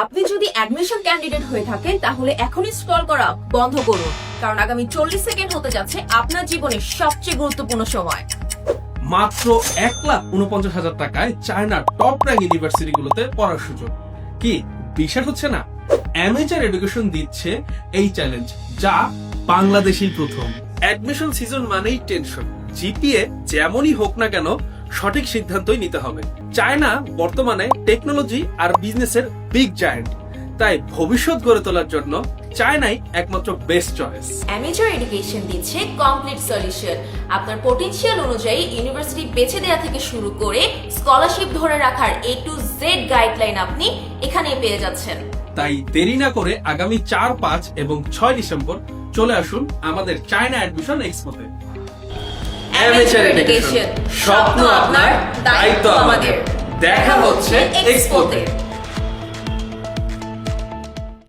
আপনি যদি admission candidate হয়ে থাকেন, তাহলে এখনই স্ক্রল করা বন্ধ করুন। কারণ আগামী চল্লিশ সেকেন্ড হতে যাচ্ছে আপনার জীবনের সবচেয়ে গুরুত্বপূর্ণ সময়। মাত্র এক লাখ উনপঞ্চাশ হাজার টাকায় চায়নার টপ র্যাঙ্ক ইউনিভার্সিটিগুলোতে পড়ার সুযোগ। কি, বিশ্বাস হচ্ছে না? অ্যামেচার এডুকেশন দিচ্ছে এই চ্যালেঞ্জ যা বাংলাদেশেই প্রথম। অ্যাডমিশন সিজন মানেই টেনশন জিপিএ যেমনই হোক না কেন সঠিক সিদ্ধান্তই নিতে হবে। চায়না বর্তমানে টেকনোলজি আর বিজনেসের বিগ জায়ান্ট তাই ভবিষ্যৎ গড়ে তোলার জন্য চায়নাই একমাত্র বেস্ট চয়েস অ্যামেচার এডুকেশন দিচ্ছে কমপ্লিট সলিউশন আপনার পটেনশিয়াল অনুযায়ী ইউনিভার্সিটি বেছে দেওয়া থেকে শুরু করে স্কলারশিপ ধরে রাখার এ টু জেড গাইডলাইন আপনি এখানেই পেয়ে যাচ্ছেন। তাই দেরি না করে আগামী চার পাঁচ এবং ছয় ডিসেম্বর চলে আসুন আমাদের চায়না অ্যাডমিশন এক্সপোতে Amateur এডুকেশন স্বপ্ন আপনার, দায়িত্ব আমাদের। দেখা হচ্ছে এক্সপোতে